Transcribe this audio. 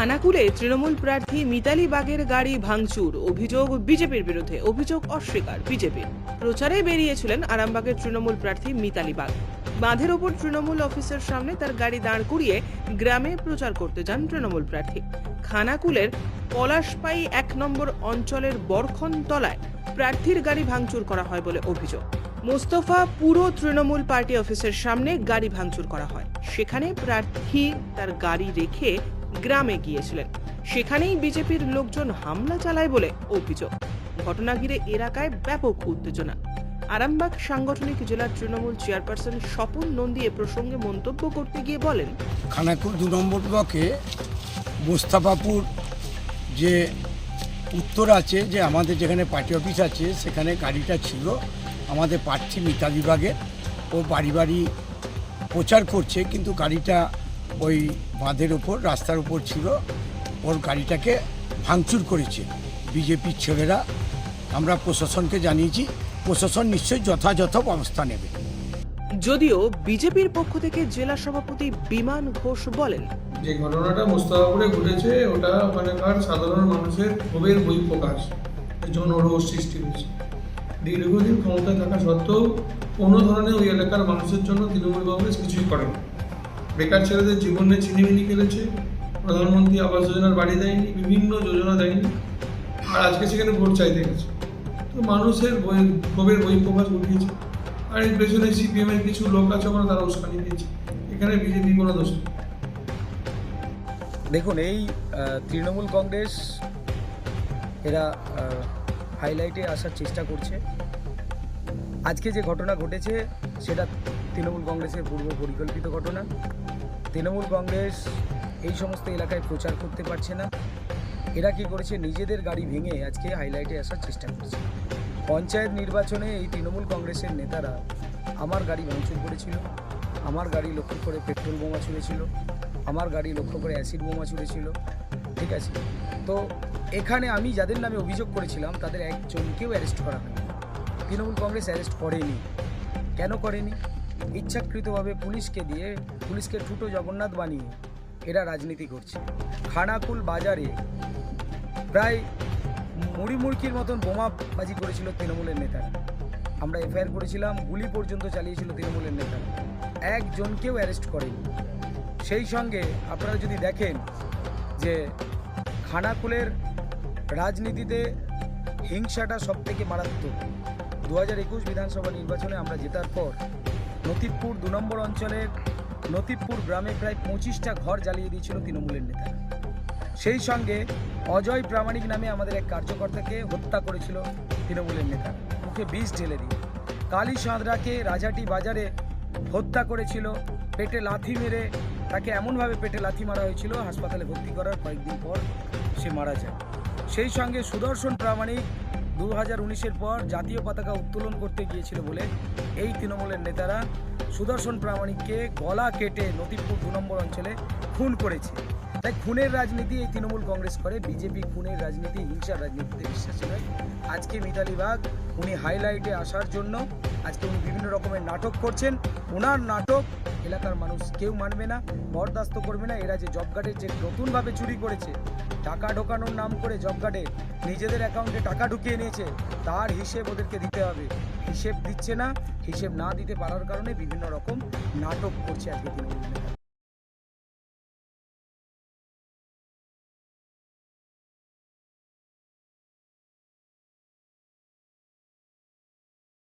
খানাকুলে তৃণমূল প্রার্থী মিতালি বাগের গাড়ি ভাঙচুর। অভিযোগ বিজেপির বিরুদ্ধে। অভিযোগ অস্বীকার বিজেপির প্রচারে বেরিয়েছিলেন আরামবাগের তৃণমূল প্রার্থী মিতালি বাগ। বাঁধের ওপর তৃণমূল অফিসের সামনে তার গাড়ি দাঁড় করিয়ে গ্রামে প্রচার করতে যান তৃণমূল প্রার্থী। খানাকুলের পলাশপাই এক নম্বর অঞ্চলের বরখন তলায় প্রার্থীর গাড়ি ভাঙচুর করা হয় বলে অভিযোগ। মোস্তফা পুরো তৃণমূল পার্টি অফিসের সামনে গাড়ি ভাঙচুর করা হয়। সেখানে প্রার্থী তার গাড়ি রেখে গ্রামে গিয়েছিলেন। সেখানেই বিজেপির লোকজন হামলা চালায় বলে অভিযোগ। ঘটনা ঘিরে এলাকায় ব্যাপক উত্তেজনা। আরামবাগ সাংগঠনিক জেলার তৃণমূল চেয়ারপারসন স্বপন নন্দী এ প্রসঙ্গে মন্তব্য করতে গিয়ে বলেন, খানাকুর দু নম্বর ব্লকে মোস্তাফাপুর যে উত্তর আছে, যে আমাদের যেখানে পার্টি অফিস আছে, সেখানে গাড়িটা ছিল। আমাদের প্রার্থী মিতা বিভাগের। ও বাড়ি বাড়ি প্রচার করছে, কিন্তু গাড়িটা ওই বাঁধের উপর রাস্তার উপর ছিল। ওর গাড়িটাকে ভাঙচুর করেছে বিজেপির ছেলেরা। আমরা প্রশাসনকে জানিয়েছি প্রশাসন নিশ্চয়ই যথাযথ ব্যবস্থা নেবে। যদিও বিজেপির পক্ষ থেকে জেলা সভাপতি বিমান ঘোষ বলেন যে ঘটনাটা মোস্তাফাপুরে ঘটেছে ওটা ওখানকার সাধারণ মানুষের ক্ষোভের বহিঃপ্রকাশ জনরোষ সৃষ্টি হয়েছে। দীর্ঘদিন ক্ষমতায় থাকা সত্ত্বেও কোনো ধরনের ওই এলাকার মানুষের জন্য তৃণমূল কংগ্রেস কিছুই করেনি। বেকার ছেলেদের জীবনে ছিনিমিনি খেলেছে, প্রধানমন্ত্রী আবাস যোজনার বাড়ি দেয়নি, বিভিন্ন যোজনা দেয়নি, আর আজকে সেখানে ভোট চাইতে গেছে। তো মানুষের বই ক্ষোভের বহিঃপ্রকাশ ঘটিয়েছে। আর এর পেছনে সিপিএমের কিছু লোক আছে ওখানে তারা উস্কানি দিয়েছে। এখানে বিজেপি কোনো দোষ দেখুন, এই তৃণমূল কংগ্রেস এরা হাইলাইটে আসার চেষ্টা করছে। আজকে যে ঘটনা ঘটেছে, সেটা তৃণমূল কংগ্রেসের পূর্ব পরিকল্পিত ঘটনা। তৃণমূল কংগ্রেস এই সমস্ত এলাকায় প্রচার করতে পারছে না। এরা কি করেছে? নিজেদের গাড়ি ভেঙে আজকে হাইলাইটে আসার চেষ্টা করছে। পঞ্চায়েত নির্বাচনে এই তৃণমূল কংগ্রেসের নেতারা আমার গাড়ি ভাঙচুর করেছিল। আমার গাড়ি লক্ষ্য করে পেট্রোল বোমা ছুঁড়েছিল। আমার গাড়ি লক্ষ্য করে অ্যাসিড বোমা ছুঁড়েছিল। ঠিক আছে? তো এখানে আমি যাদের নামে অভিযোগ করেছিলাম, তাদের একজনকেও অ্যারেস্ট করা হয়নি। তৃণমূল কংগ্রেস অ্যারেস্ট করেনি। কেন করেনি? ইচ্ছাকৃতভাবে পুলিশকে দিয়ে পুলিশকে ঠুটো জগন্নাথ বানিয়ে এরা রাজনীতি করছে। খানাকুল বাজারে প্রায় মুড়ি মুড়কির মতন বোমাবাজি করেছিল তৃণমূলের নেতারা। আমরা এফআইআর করেছিলাম, গুলি পর্যন্ত চালিয়েছিল তৃণমূলের নেতারা। একজনকেও অ্যারেস্ট করেনি। সেই সঙ্গে আপনারা যদি দেখেন যে খানাকুলের রাজনীতিতে হিংসাটা সবথেকে মারাত্মক। দু হাজার একুশ বিধানসভা নির্বাচনে আমরা জেতার পর নতিবপুর দু নম্বর অঞ্চলের নতিবপুর গ্রামে প্রায় পঁচিশটা ঘর জ্বালিয়ে দিয়েছিল তৃণমূলের নেতা। সেই সঙ্গে অজয় প্রামাণিক নামে আমাদের এক কার্যকর্তাকে হত্যা করেছিল তৃণমূলের নেতা। মুখে বিষ ঢেলে দিয়ে। কালী সাঁতরাকে রাজাটি বাজারে হত্যা করেছিল। পেটে লাথি মেরে তাকে এমনভাবে পেটে লাথি মারা হয়েছিল, হাসপাতালে ভর্তি করার কয়েকদিন পর সে মারা যায়। সেই সঙ্গে সুদর্শন প্রামাণিক দু হাজার উনিশের পর জাতীয় পতাকা উত্তোলন করতে গিয়েছিল বলে এই তৃণমূলের নেতারা সুদর্শন প্রামাণিককে গলা কেটে নদীপুর দু নম্বর অঞ্চলে খুন করেছে। তাই খুনের রাজনীতি এই তৃণমূল কংগ্রেস করে। বিজেপি খুনের রাজনীতি, হিংসার রাজনীতিতে বিশ্বাসী নয় আজকে মিতালি বাগ, উনি হাইলাইটে আসার জন্য আজকে উনি বিভিন্ন রকমের নাটক করছেন। ওনার নাটক এলাকার মানুষ কেউ মানবে না, বরদাস্ত করবে না। এরা যে জব কার্ডের যে নতুনভাবে চুরি করেছে, টাকা ঢোকানোর নাম করে জব কার্ডে নিজেদের অ্যাকাউন্টে টাকা ঢুকিয়ে নিয়েছে, তার হিসেব ওদেরকে দিতে হবে। হিসেব দিচ্ছে না, হিসেব না দিতে পারার কারণে বিভিন্ন রকম নাটক করছে আজকে তৃণমূল।